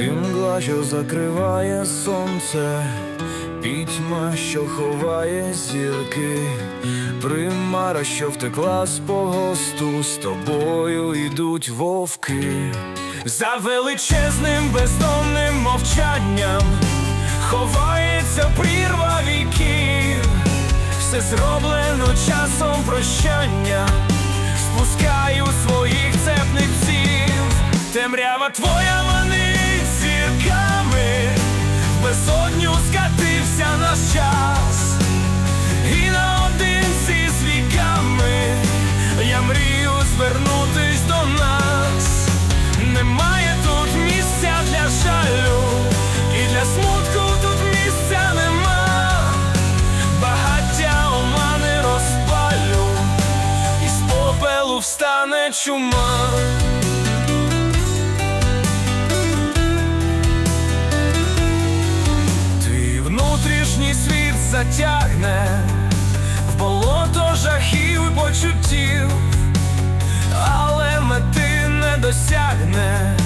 Пітьма, що закриває сонце, пітьма, що ховає зірки, примара, що втекла з погосту, з тобою йдуть вовки. За величезним бездомним мовчанням ховається прірва віків, все зроблено часом прощання, спускаю своїх цепних псів, темрява твоя скатився наш час, і наодинці з віками я мрію звернутись до нас. Немає тут місця для жалю, і для смутку тут місця нема. Багаття омани розпалю, і з попелу встане чума. Затягне в болото жахів і почуттів, але мети не досягне,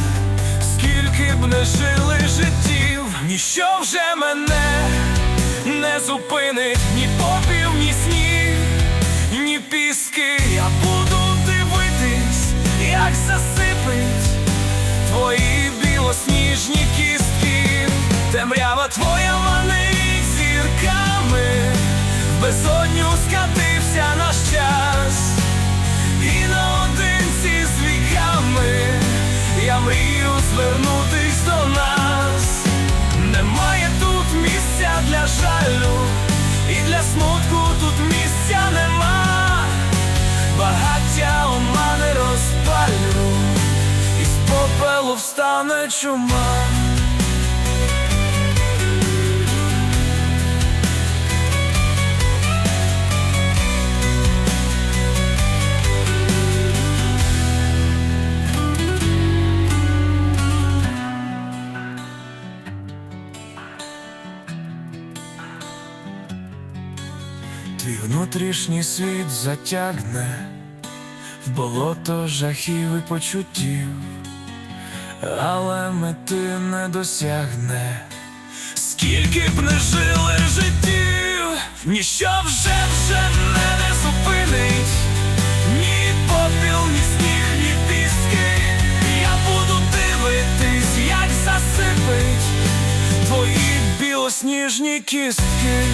скільки б не жили життів, ніщо вже мене не зупинить, ні попів, ні сніг, ні піски. Я буду дивитись, як засипить твої білосніжні кістки, темрява твоя мрію звернутись до нас. Немає тут місця для жалю, і для смутку тут місця нема. Багаття омани розпалю, і з попелу встане чума. Твій внутрішній світ затягне в болото жахів і почуттів, але мети не досягне. Скільки б не жили життів, ніщо вже вже мене не зупинить, ні попіл, ні сніг, ні піски. Я буду дивитись, як засипить твої білосніжні кістки.